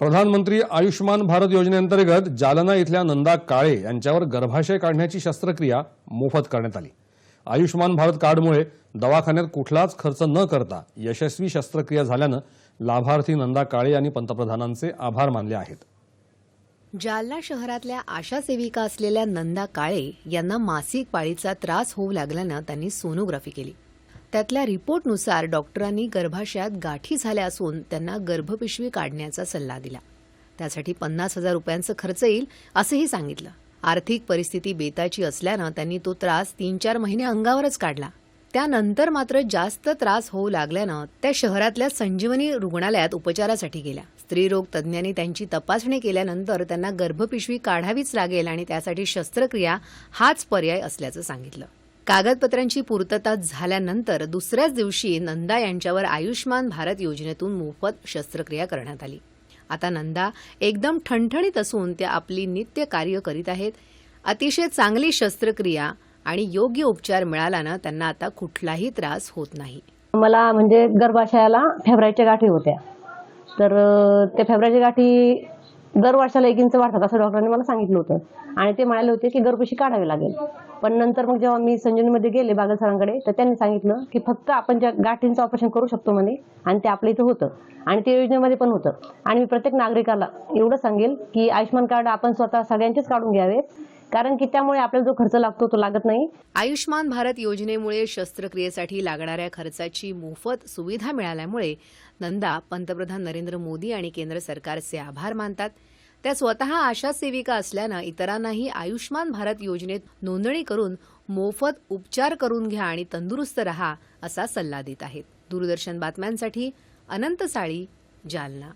प्रधानमंत्री आयुष्मान भारत योजनेअंतर्गत जालना इथल्या नंदा काळे यांच्यावर गर्भाशय काढण्याची शस्त्रक्रिया मोफत करण्यात आली. आयुष्मान भारत कार्डमुळे दवाखान्यात कुठलाच खर्च न करता यशस्वी शस्त्रक्रिया झाल्यानं लाभार्थी नंदा काळे यांनी पंतप्रधानांचे आभार मानले आहेत. जालना शहरातल्या आशा सेविका असलेल्या नंदा काळे यांना मासिक पाळीचा त्रास होऊ लागल्यानं त्यांनी सोनोग्राफी केली. त्यातल्या रिपोर्टनुसार डॉक्टरांनी गर्भाशयात गाठी झाल्या असून त्यांना गर्भपिशवी काढण्याचा सल्ला दिला. त्यासाठी पन्नास हजार रुपयांचा खर्च येईल असंही सांगितलं. आर्थिक परिस्थिती बेताची असल्यानं त्यांनी तो त्रास तीन चार महिने अंगावरच काढला. त्यानंतर मात्र जास्त त्रास होऊ लागल्यानं त्या शहरातल्या संजीवनी रुग्णालयात उपचारासाठी गेल्या. स्त्रीरोग तज्ज्ञांनी त्यांची तपासणी केल्यानंतर त्यांना गर्भपिशवी काढावीच लागेल आणि त्यासाठी शस्त्रक्रिया हाच पर्याय असल्याचं सांगितलं. कागदपत्रांची पूर्तता झाल्यानंतर दुसऱ्याच दिवशी नंदा यांच्यावर आयुष्मान भारत योजनेतून मोफत शस्त्रक्रिया करण्यात आली. आता नंदा एकदम ठणठणीत असून त्या आपली नित्य कार्य करीत आहेत. अतिशय चांगली शस्त्रक्रिया आणि योग्य उपचार मिळाल्यानं त्यांना आता कुठलाही त्रास होत नाही. मला म्हणजे गर्भाशयाला फेब्रायच्या गाठी होत्या. तर त्या फेब्रायच्या गाठी दर वर्षाला एक इंच वाढतात असं डॉक्टरांनी मला सांगितलं होतं. आणि ते म्हणाले होते की गर्भशी काढावी लागेल. पण नंतर मग जेव्हा मी संजीवनीमध्ये गेले बागल सरांकडे तर त्यांनी सांगितलं की फक्त आपण ज्या गाठींचं ऑपरेशन करू शकतो म्हणे आणि ते आपल्या इथं होतं. आणि ते योजनेमध्ये पण होतं. आणि मी प्रत्येक नागरिकाला एवढं सांगेल की आयुष्यमान कार्ड आपण स्वतः सगळ्यांचेच काढून घ्यावे. कारण की त्यामुळे आपल्याला जो खर्च लागतो तो लागत नाही. आयुष्यमान भारत योजनेमुळे शस्त्रक्रियेसाठी लागणाऱ्या खर्चाची मोफत सुविधा मिळाल्यामुळे नंदा पंतप्रधान नरेंद्र मोदी आणि केंद्र सरकारचे आभार मानतात. त्या स्वतः आशा सेविका असल्यानं इतरांनाही आयुष्मान भारत योजनेत नोंदणी करून मोफत उपचार करून घ्या आणि तंदुरुस्त रहा असा सल्ला देत आहेत. दूरदर्शन बातम्यांसाठी अनंत साळी जालना.